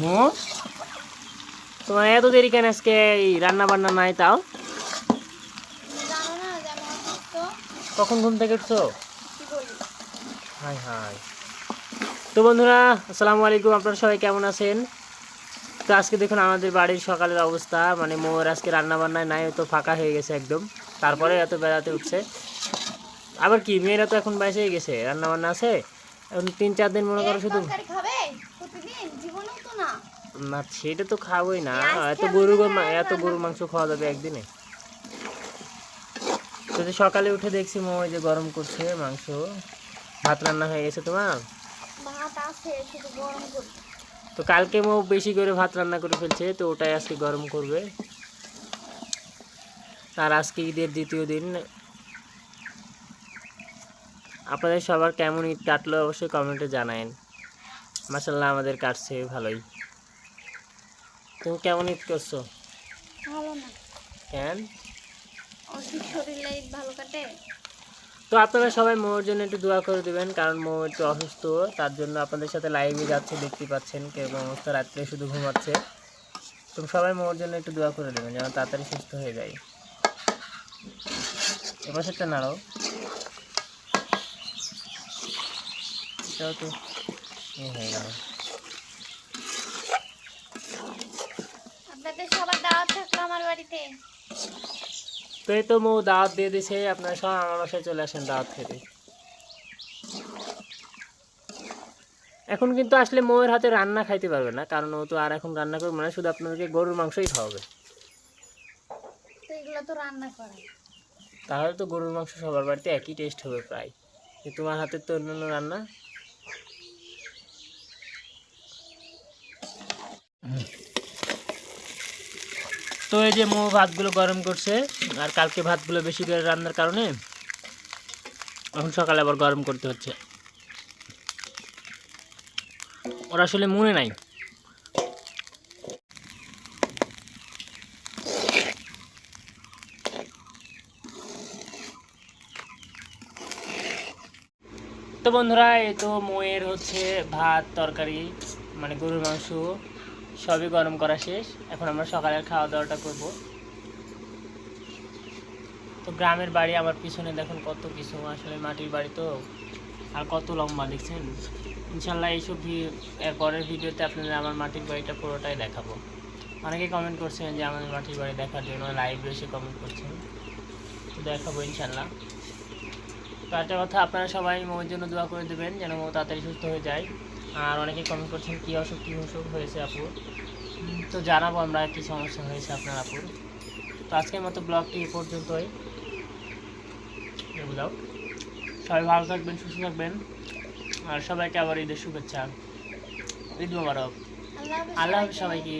মো তোমার এত দেরি কেন আজকে এই রান্না বান্না নাই তাও? কখন ঘুম থেকে উঠছো? Hi hi. তো বন্ধুরা আসসালামু আলাইকুম। আপনারা সবাই কেমন আছেন? তো আজকে দেখুন আমাদের বাড়ির সকালের অবস্থা। মানে মোর আজকে রান্না বান্নায় নাই তো ফাঁকা হয়ে গেছে একদম। তারপরে এত বেড়াতে উঠছে। আবার কি মেয়েরা তো এখন বাইসে গেছে। রান্না বান্না আছে? এখন তিন চার দিন মনে করো শুধু প্রতিদিন জীবনেও তো না। না সেটা তো খাবোই না। এত খেলে গরু তো মা- আর এত গরুর মাংস খাওয়া যাবে একদিনে? তো সকালে উঠে দেখছি মো ওই যে গরম করছে মাংস ভাত রান্না হয়ে গেছে তোমার? ভাত আছে শুধু গরম করে তো কালকে মো বেশি করে ভাত রান্না করে ফেলছে তো ওটাই আজকে গরম করবে। আর আজকে ঈদের দ্বিতীয় দিন। আপনাদের সবার কেমন ঈদ কাটলো অবশ্যই কমেন্টে জানায়েন। মাসাল্লাহ আমাদের কাটছে ভালোই। তুমি কেমন ঈদ করছ? ভালো না। কেন? ভালো কাটে? তো আপনারা সবাই মোর জন্য একটু দোয়া করে দেবেন কারণ মো একটু অসুস্থ তার জন্য আপনাদের সাথে লাইভে যাচ্ছে দেখতে পাচ্ছেন কেমন অবস্থা রাত্রে শুধু ঘুমাচ্ছে। তো সবাই মোর জন্য একটু দোয়া করে দেবেন যেন তাড়াতাড়ি সুস্থ হয়ে যায়। এবার সেটা নাড়াও তো আপনাদের সবার দাওয়াত থাকল আমার বাড়িতে? তো এই তো মো দাওয়াত দিয়ে দিছে আপনারা সব আমার বাসায় চলে আসেন দাওয়াত খেতে। এখন কিন্তু আসলে মোয়ের হাতে রান্না খাইতে পারবে না কারণ ও তো আর এখন রান্না করবে না শুধু আপনাদেরকে গরুর মাংসই খাওয়াবে। এগুলো তো রান্না করে। তাহলে তো গরুর মাংস সবার বাড়িতে একই টেস্ট হবে প্রায়। তোমার হাতের তো অন্যান্য রান্না। তো এই যে মো ভাতগুলো গরম করছে, আর কালকে ভাতগুলো বেশি করে রান্নার কারণে এখন সকালে আবার গরম করতে হচ্ছে। ওরা আসলে মনে নাই। তো বন্ধুরা, এই তো মোয়ের হচ্ছে ভাত, তরকারি মানে গরুর মাংস। সবই গরম করা শেষ। এখন আমরা সকালের খাওয়া দাওয়াটা করব। তো গ্রামের বাড়ি আমার পিছনে দেখুন কত কিছু, আসলে মাটির বাড়ি তো। আর কত লম্বা, দেখছেন? ইনশাল্লাহ এইসব পরের ভিডিওতে আপনাদের আমার মাটির বাড়িটা পুরোটাই দেখাবো। অনেকে কমেন্ট করছেন যে আমাদের মাটির বাড়ি দেখার জন্য লাইভ এসে কমেন্ট করছেন। দেখাবো ইনশাল্লাহ তো একটা কথা, আপনারা সবাই মোর জন্য দোয়া করে দেবেন, যেন মো তাড়াতাড়ি সুস্থ হয়ে যায়। আর অনেকে কমেন্ট করছেন কী অসুখ কী অসুখ হয়েছে আপুর তো জানাব আমরা কী সমস্যা হয়েছে আপনার আপুর। তো আজকের মতো ব্লগটি এ পর্যন্তই। বুঝাও সবাই ভালো থাকবেন সুস্থ থাকবেন। আর সবাইকে আবার ঈদের শুভেচ্ছা। ঈদ মোবারক। আল্লাহ। সবাইকে।